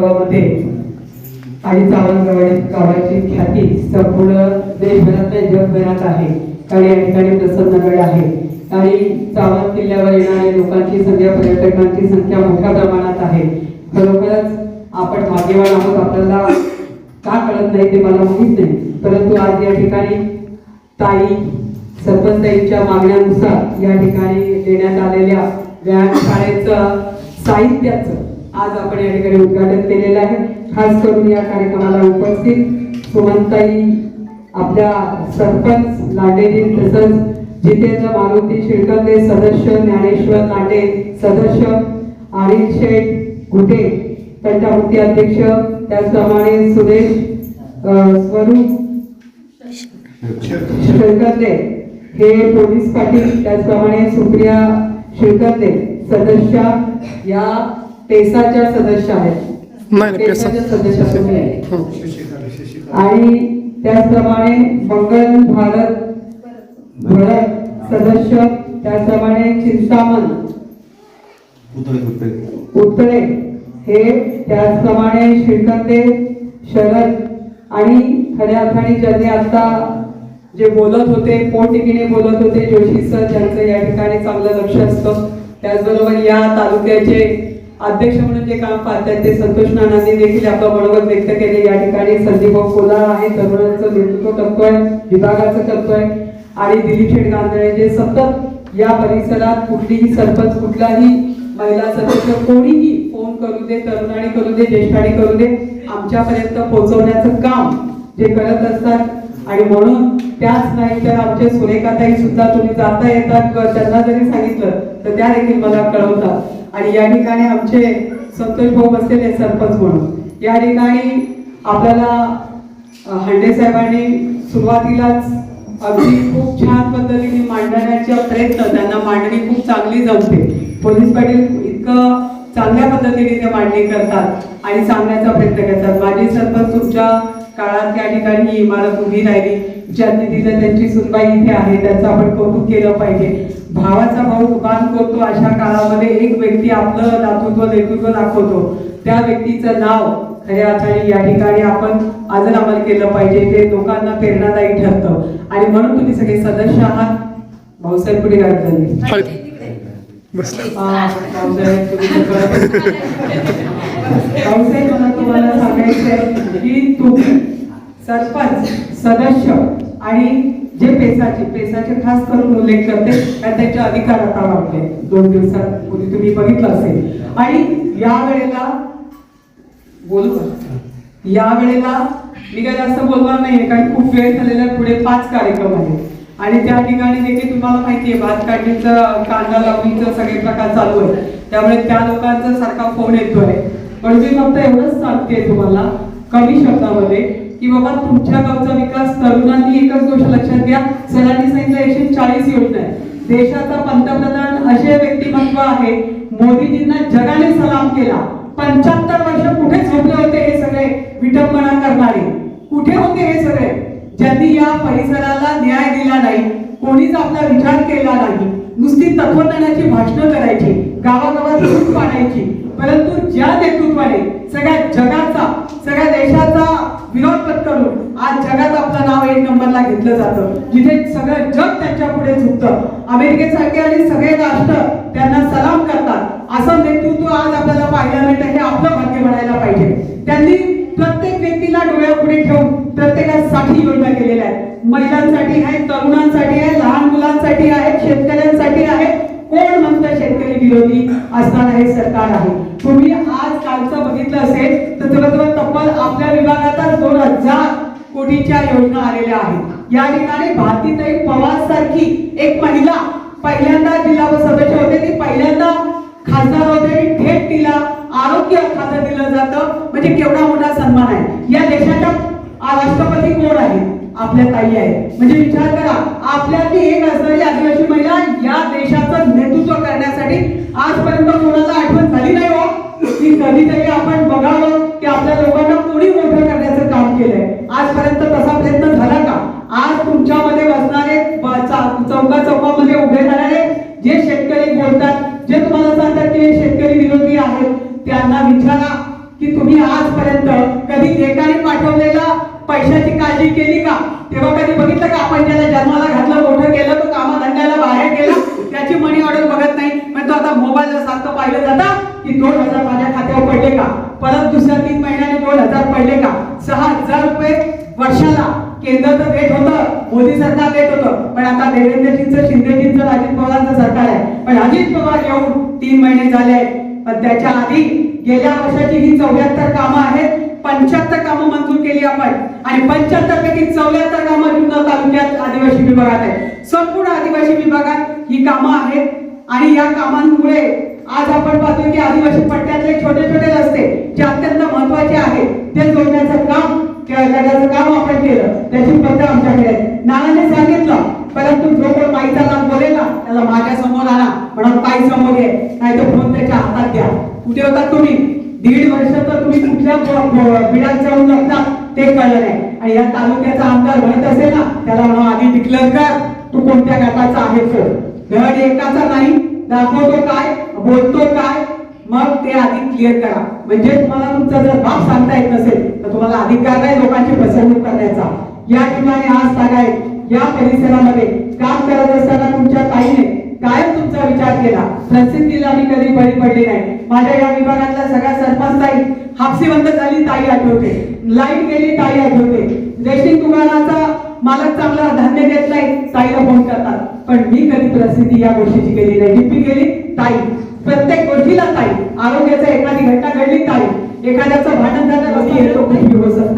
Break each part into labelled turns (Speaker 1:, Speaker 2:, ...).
Speaker 1: गावामध्ये आणि चावणगावाडी गावाची ख्याती संपूर्ण देशभरात जगभरात आहे. कारण या ठिकाणी प्रसन्नगड आहे आणि चावण किल्ल्यावर येणाऱ्या लोकांची संख्या पर्यटकांची संख्या मोठ्या प्रमाणात आहे. खरोखरच आपण भाग्यवान आहोत आपल्याला का कळत नाही ते मला माहीत नाही. परंतु आज या ठिकाणी ताई सरपंचाईच्या मागण्यानुसार या ठिकाणी देण्यात आलेल्या व्यायाम शाळेचं साहित्याचं आज आपण या ठिकाणी उद्घाटन केलेलं आहे. खास करून या कार्यक्रमाला उपस्थित सुमंताई आपल्या सरपंच लांडेजी तसंच जितेंद्र मारुती शिळकंदे सदस्य ज्ञानेश्वर लांडे सदस्य अनिल शेठ घुटे तंटामुक्ती अध्यक्ष त्याचप्रमाणे सुरेश स्वरूप शिळकंदे हे पोलीस पाटील त्याचप्रमाणे सुप्रिया शिळकंदे सदस्य या पेसाच्या सदस्य आहेत. पेसाच्या सदस्य तुम्ही.
Speaker 2: हं.
Speaker 1: आणि त्याचप्रमाणे मंगल भारत भरत सदस्य त्याचप्रमाणे चिंतामण उत्तरे हे त्याचप्रमाणे श्रीकंदे शरद आणि खऱ्या अर्थाने ज्यांनी आता जे बोलत होते पोटतिकीने बोलत होते जोशी सर ज्यांचं या ठिकाणी चांगलं लक्ष असतं त्याचबरोबर या तालुक्याचे अध्यक्ष म्हणून जे काम पाहतात ते संतोष नानांनी देखील आपलं मनोगत व्यक्त केले. या ठिकाणी संदीप कोला कोलार आहे तरुणांचं नेतृत्व करतोय विभागाचं करतोय आणि दिलीप शेठ गांधळे जे सतत या परिसरात कुठलीही सरपंच कुठलाही महिला सदस्य कोणीही फोन करू दे तरुणाने करू दे ज्येष्ठाने करू दे आमच्यापर्यंत पोहोचवण्याचं काम जे करत असतात. आणि म्हणून त्याच नाही तर आमचे सुरेखाताई सुद्धा तुम्ही जाता येतात त्यांना जरी सांगितलं तर त्या देखील मला कळवतात. आणि या ठिकाणी आमचे संतोष भाऊ बसलेले सरपंच म्हणून. या ठिकाणी आपल्याला हंडे साहेबांनी सुरुवातीलाच अगदी खूप छान पद्धतीने मांडण्याचा प्रयत्न त्यांना मांडणी खूप चांगली जमते. पोलीस पाटील इतकं चांगल्या पद्धतीने ते मांडणी करतात आणि सांगण्याचा प्रयत्न करतात. माझी सरपंच तुमच्या काळात त्या ठिकाणी ही इमारत उभी राहिली. ज्यांनी दिलं त्यांची सुनबाई इथे आहे त्याचं आपण कौतुक केलं पाहिजे. भावाचा भाऊ बांध करतो अशा काळामध्ये एक व्यक्ती आपलं दातृत्व नेतृत्व दाखवतो. त्या व्यक्तीचं नाव खऱ्या अर्थाने या ठिकाणी आपण आजर अमल केलं पाहिजे. ते लोकांना प्रेरणादायी ठरतं. आणि म्हणून तुम्ही सगळे सदस्य आहात. भाऊसाहेब पुढे.
Speaker 2: बसला.
Speaker 1: भाऊसाहेब मला तुम्हाला सांगायचं आहे की तुम्ही सरपंच सदस्य आणि जे पेसाचे पेसाचे खास करून उल्लेख करते आणि त्यांचे अधिकार आता वाटले दोन दिवसात पूर्वी तुम्ही बघितलं असेल. आणि या वेळेला बोलू या वेळेला मी काय जास्त बोलणार नाहीये कारण खूप वेळ झालेला आहे. पुढे पाच कार्यक्रम आहेत. आणि त्या ठिकाणी देखील तुम्हाला माहिती आहे भात काढणीचं कांदा लावणीचं सगळे प्रकार चालू आहे त्यामुळे त्या लोकांचा सारखा फोन येतोय. पण मी फक्त एवढंच सांगते तुम्हाला कमी शब्दामध्ये की बाबा तुमच्या गावचा विकास तरुणांनी एकच गोष्ट लक्षात घ्या सरांनी सांगितलं एकशे चाळीस योजना आहे. देशाचा पंतप्रधान असे व्यक्तिमत्व आहे मोदीजींना जगाने सलाम केला. पंच्याहत्तर वर्ष कुठे झोपले होते हे सगळे विटंबना करणारे? कुठे होते हे सगळे? ज्यांनी या परिसराला न्याय दिला नाही कोणीच आपला विचार केला नाही. नुसती तत्वज्ञानाची भाषणं करायची गावागावात दूध पाडायची. परंतु ज्या नेतृत्वाने सगळ्या जगाचा सगळ्या देशाचा विरोध पत्करून आज जगात आपलं नाव एक नंबरला घेतलं जातं. जिथे सगळं जग त्यांच्या पुढे झुकतं. अमेरिकेसारखे आणि सगळे राष्ट्र त्यांना सलाम करतात. असं नेतृत्व आज आपल्याला पाहायला मिळतं हे आपलं भाग्य म्हणायला पाहिजे. त्यांनी प्रत्येक व्यक्तीला डोळ्यापुढे ठेवून प्रत्येकासाठी योजना केलेल्या आहेत. महिलांसाठी आहे तरुणांसाठी आहे लहान मुलांसाठी आहे शेतकऱ्यांसाठी आहे. कोण म्हणतं शेतकरी विरोधी असणार हे सरकार आहे. तुम्ही आज कालचं बघितलं असेल तर तुला तुला तब्बल आपल्या विभागातच दोन हजार कोटीच्या योजना आलेल्या आहेत. या ठिकाणी भारतीताई पवार सारखी एक महिला पहिल्यांदा जिल्हा सदस्य होते ती पहिल्यांदा खासदार होते थेट तिला आरोग्य खातं दिलं जातं. म्हणजे केवढा मोठा सन्मान आहे. या देशाच्या राष्ट्रपती कोण आहे आपल्या ताई आहे म्हणजे विचार करा आपल्यातली एक असणारी आदिवासी महिला या देशाचं नेतृत्व करण्यासाठी आजपर्यंत कोणाला आठवण झाली नाही हो की कधीतरी आपण बघावं की आपल्या लोकांना कोणी मोठं करण्याचं काम केलंय आजपर्यंत तसा प्रयत्न झाला का आज तुमच्यामध्ये बसणारे ब- चा- चौका चौकामध्ये उभे राहणारे जे शेतकरी बोलतात जे तुम्हाला सांगतात की हे शेतकरी विरोधी आहेत त्यांना विचारा की तुम्ही आजपर्यंत कधी एकाने पाठवलेला पैशाची काळजी केली का तेव्हा कधी बघितलं का आपण ज्याला जन्माला घातलं मोठं केलं तो कामधंद्याला बाहेर गेला त्याची मनी ऑर्डर बघत नाही पण तो आता मोबाईलला सारखं पाहिलं जातं की दोन हजार माझ्या खात्यावर पडले का परत दुसऱ्या तीन महिन्याने दोन हजार पडले का? सहा हजार रुपये वर्षाला केंद्र तर देत होतं. मोदी सरकार देत होतं. पण आता देवेंद्रजींचं शिंदेजींचं अजित पवारांचं सरकार आहे. पण अजित पवार येऊन तीन महिने झाले पण त्याच्या आधी गेल्या वर्षाची ही चौऱ्याहत्तर कामं आहेत. पंच्याहत्तर कामं मंजूर केली आपण. आणि पंच्याहत्तर पैकी चौऱ्याहत्तर कामं जुन्नर तालुक्यात आदिवासी विभागात आहे संपूर्ण आदिवासी विभागात ही कामं आहेत. आणि या कामांमुळे आज आपण पाहतो की आदिवासी पट्ट्यातले छोटे छोटे रस्ते जे अत्यंत महत्त्वाचे आहेत ते जोडण्याचं काम करण्याचं काम आपण केलं. त्याची पत्र आमच्याकडे नानाने सांगितलं परंतु जो कोण माईचा लाभ बोलेल त्याला माझ्यासमोर आला म्हणून पाय समोर ये नाही तर फोन त्याच्या हातात द्या कुठे होता तुम्ही? दीड वर्ष तर तुम्ही कुठल्या बिडात जाऊन लागता ते कळलं नाही. आणि या तालुक्याचा आमदार म्हणत असेल ना त्याला म्हणा आधी डिक्लेअर कर. तू कोणत्या गटाचा आहे तो गट एकाचा नाही दाखवतो काय बोलतो काय मग ते आधी क्लिअर करा. म्हणजे तुम्हाला तुमचा जर बाप सांगता येत नसेल तर तुम्हाला अधिकार नाही लोकांची फसवणूक करण्याचा. या ठिकाणी आज सांगायत या परिसरामध्ये काम करत असताना तुमच्या ताईने कायम तुमचा विचार केला. प्रसिद्धीला मी कधी बळी पडली नाही. माझ्या या विभागातल्या सगळ्या सरपंच ताई हापसी बंद झाली ताई आठवते. लाइट गेली ताई आठवते. रेशन दुकानाचा मालक चांगला धान्य देत नाही ताईला फोन करतात. पण मी कधी प्रसिद्धी या गोष्टीची केली नाही. मी केली ताई. प्रत्येक गोष्टीला ताई. आरोग्याचा एखादी घटना घडली ताई. एखाद्याचं भांडण झालं कधी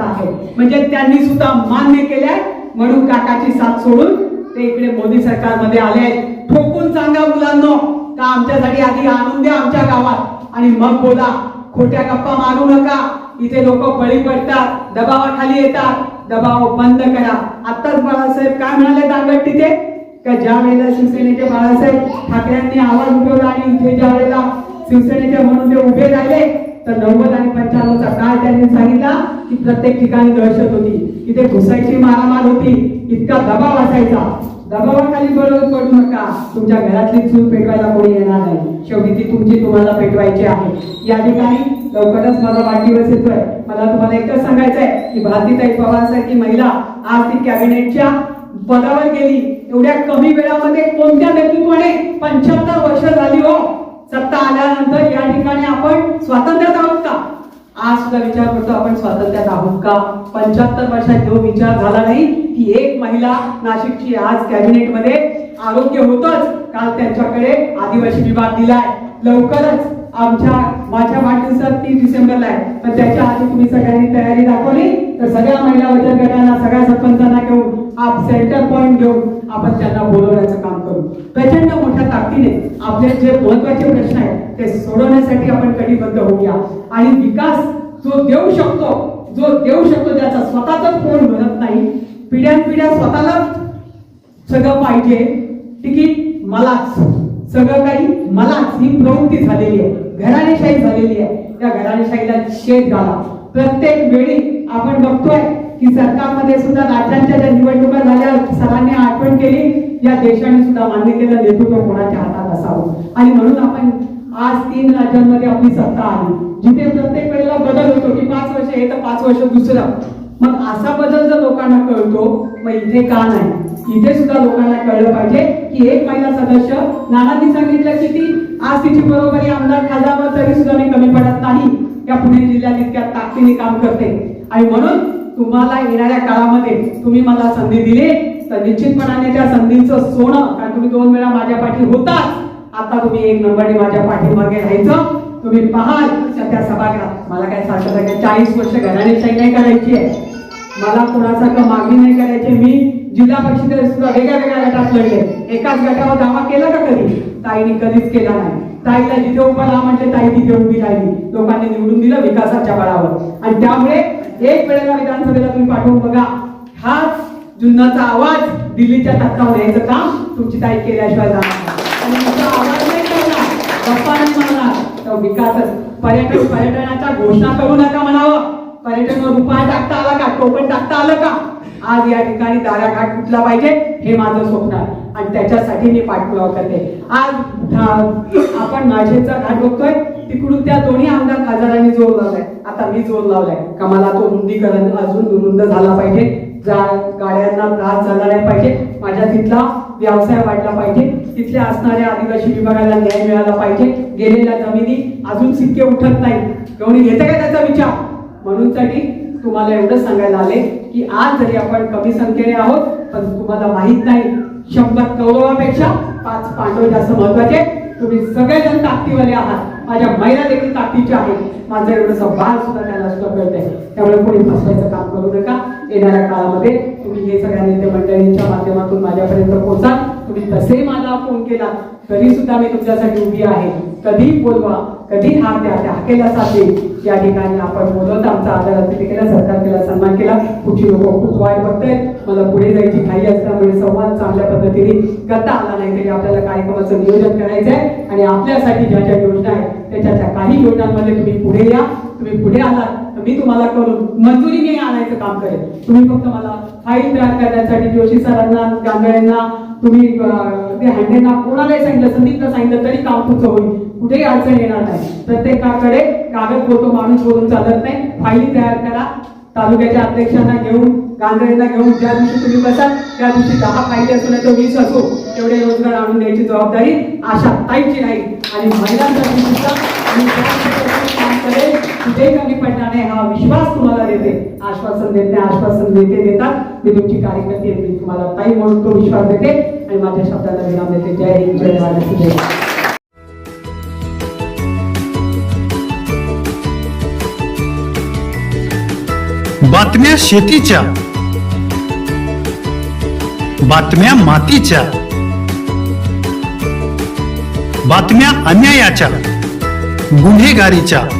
Speaker 1: आहे म्हणजे त्यांनी सुद्धा मान्य केलंय. म्हणून काकाची साथ सोडून ते इकडे मोदी सरकारमध्ये आले आहेत. ठोकून सांगा मुलांना का आमच्यासाठी आधी आणून द्या आमच्या गावात. आणि मग बोला खोट्या गप्पा मारू नका. इथे लोक बळी पडतात दबावाखाली येतात. दबाव बंद करा. आत्ताच बाळासाहेब काय म्हणाले दांगट तिथे? का ज्या वेळेला शिवसेनेचे बाळासाहेब ठाकरेंनी आवाज उठवला आणि इथे ज्या वेळेला शिवसेनेचे म्हणून ते उभे राहिले तर नव्वद आणि पंच्याण्णवचा काळ त्यांनी सांगितला की प्रत्येक ठिकाणी दहशत होती. इथे घुसायची मारामार होती. इतका दबाव असायचा. दबावाखाली बरोबर पडू नका. तुमच्या घरातली चूल पेटवायला कोणी येणार नाही. शेवटी ती तुमची तुम्हाला पेटवायची आहे. या ठिकाणी लवकरच माझा वाढदिवस येतोय मला तुम्हाला एकच सांगायचंय की भारतीताई पवार सारखी महिला आज ती कॅबिनेटच्या पदावर गेली. एवढ्या कमी वेळामध्ये कोणत्या नेतृत्वाने पंच्याहत्तर वर्ष झाली हो? सत्ता आल्यानंतर या ठिकाणी आपण स्वातंत्र्यात आहोत का? आज सुद्धा विचार करतो आपण स्वातंत्र्यात आहोत का? पंच्याहत्तर वर्षात जो विचार झाला नाही की एक महिला नाशिकची आज कॅबिनेटमध्ये आरोग्य होतच काल त्यांच्याकडे आदिवासी विभाग दिलाय. लवकरच आमच्या माझ्या वाढदिवसात तीन डिसेंबरला आहे. पण त्याच्या आधी तुम्ही सगळ्यांनी तयारी दाखवली तर सगळ्या महिला बचत गटांना सगळ्या सरपंचांना घेऊन आप सेंटर पॉइंट घेऊन आपण त्यांना बोलवण्याचं काम करू. प्रचंड मोठ्या ताकदीने आपले जे महत्त्वाचे प्रश्न आहेत ते सोडवण्यासाठी आपण कटिबद्ध होऊया. आणि विकास जो देऊ शकतो जो देऊ शकतो त्याचा स्वतःचाच कोण भरत नाही पिढ्यानपिढ्या स्वतःला सगळं पाहिजे. तिकीट मलाच. सगळं काही मलाच. ही प्रवृत्ती झालेली आहे. घराणेशाही झालेली आहे. त्या घराणेशाहीला शेत घाला. प्रत्येक वेळी आपण बघतोय की सरकारमध्ये सुद्धा राज्यांच्या ज्या निवडणुका झाल्या सरांनी आठवण केली या देशाने सुद्धा मान्य केलं नेतृत्व कोणाच्या हातात असावं? आणि म्हणून आपण आज तीन राज्यांमध्ये आपली सत्ता आली. जिथे प्रत्येक वेळेला बदल होतो की पाच वर्ष हे तर पाच वर्ष दुसरं. मग असा बदल जर लोकांना कळतो मग इथे का नाही? इथे सुद्धा लोकांना कळलं पाहिजे की एक महिला सदस्य नानांनी सांगितलं की ती आज तिची बरोबरी आमदार खासदार तरी सुद्धा मी कमी पडत नाही. या पुणे जिल्ह्यात इतक्या ताकदीने काम करते. आणि म्हणून तुम्हाला येणाऱ्या काळामध्ये तुम्ही मला संधी दिली तर निश्चितपणाने त्या संधीचं सोनं कारण तुम्ही दोन वेळा माझ्या पाठी होताच. आता तुम्ही एक नंबरने माझ्या पाठीमागे राहायचं. तुम्ही पाहाल त्या सभागृहात. मला काय सारखं सारखं चाळीस वर्ष घराणेशाही नाही करायची आहे. मला कोणासारखं मागणी नाही करायची. मी जिल्हा परिषदेत सुद्धा वेगळ्या वेगळ्या गटात लढले. एकाच गटावर दावा केला का कधी? ताईने कधीच केला नाही. ताईला जिथे उभा राहा म्हणजे ताई तिथे उभी राहिली. लोकांनी निवडून दिलं विकासाच्या बळावर. आणि त्यामुळे एक वेळेला विधानसभेला तुम्ही पाठवून बघा. हाच जुन्नाचा आवाज दिल्लीच्या तत्कावर यायचं काम तुमची ताई केल्याशिवाय जाणार आणि आवाज नाही करणार. गप्पा नाही म्हणणार तर विकासच. पर्यटन पर्यटनाचा घोषणा करू नका म्हणावं. पर्यटनवर उपाय टाकता आला का? टोपण टाकता आलं का? आज या ठिकाणी दाराघाट कुठला पाहिजे हे माझं स्वप्न आहे. आणि त्याच्यासाठी मी पाठपुरावा करते. आज आपण माझेचा घाट बघतोय तिकडून त्या दोन्ही आमदार खासदारांनी जोर लावलाय. आता मी जोर लावलाय. का मला तो रुंदीकरण अजून रुंद झाला पाहिजे. गाड्यांना त्रास झाला नाही पाहिजे. माझ्या तिथला व्यवसाय वाढला पाहिजे. तिथल्या असणाऱ्या आदिवासी विभागाला न्याय मिळाला पाहिजे. गेलेल्या जमिनी अजून सिक्के उठत नाही कोणी घेते का त्याचा विचार? म्हणून साठी तुम्हाला एवढंच सांगायला आले की आज जरी आपण कमी संख्येने आहोत पण तुम्हाला माहीत नाही शंभर कौरवापेक्षा पाच पांडव जास्त महत्त्वाचे. तुम्ही सगळेजण ताकदीवाले आहात. माझ्या महिला देखील ताकदीच्या आहेत माझं एवढं बाळ सुद्धा त्याला सुद्धा कळत आहे त्यामुळे कोणी फसवायचं काम करू नका. येणाऱ्या काळामध्ये तुम्ही हे सगळ्या नेते मंडळींच्या माध्यमातून माझ्यापर्यंत पोहोचाल. तुम्ही तसे मला फोन केला तरी सुद्धा मी तुमच्यासाठी उभी आहे. कधी बोलवा कधी हा द्या त्या हाकेला साधे या ठिकाणी आपण बोलत आमचा आदर अतिथी केला सरकार केला सन्मान केला. कुठची लोक खूप वाईट बघतायत. मला पुढे जायची घाई असल्यामुळे संवाद चांगल्या पद्धतीने करता आला नाही तरी आपल्याला कार्यक्रमाचं नियोजन करायचं आहे आणि आपल्यासाठी ज्या ज्या योजना आहेत त्याच्या त्या काही योजनांमध्ये तुम्ही पुढे या. तुम्ही पुढे आलात. मी तुम्हाला करून मंजुरीने आणायचं काम करेन. तुम्ही फक्त मला फाईल तयार करण्यासाठी जोशी सरांना गांगड्यांना तुम्ही ते हँडेंना कोणालाही सांगितलं संदीपला सांगितलं तरी काम तुमचं होईल. कुठेही अडचण येणार नाही. प्रत्येकाकडे कागद बोलतो माणूस बोलून चालत नाही. फाईल तयार करा. तालुक्याच्या अध्यक्षांना घेऊन गांधळींना घेऊन ज्या दिवशी तुम्ही बसाल त्या दिवशी दहा फायदे असू नाही तर वीस असो तेवढे रोजगार आणून द्यायची जबाबदारी आशा ताईची नाही आणि महिलांसाठी सुद्धा मी कुठेही कमी पडणार नाही हा विश्वास तुम्हाला देते. आश्वासन देते आश्वासन देते देतात. मी तुमची कार्यकर्ते मी तुम्हाला ताई म्हणून तो विश्वास देते. आणि माझ्या शब्दाला विराम देते. जय हिंद जय महाराष्ट्र जय
Speaker 3: बातम्या शेतीच्या. बातम्या मातीच्या. बातम्या अन्यायाच्या. गुन्हेगारीच्या.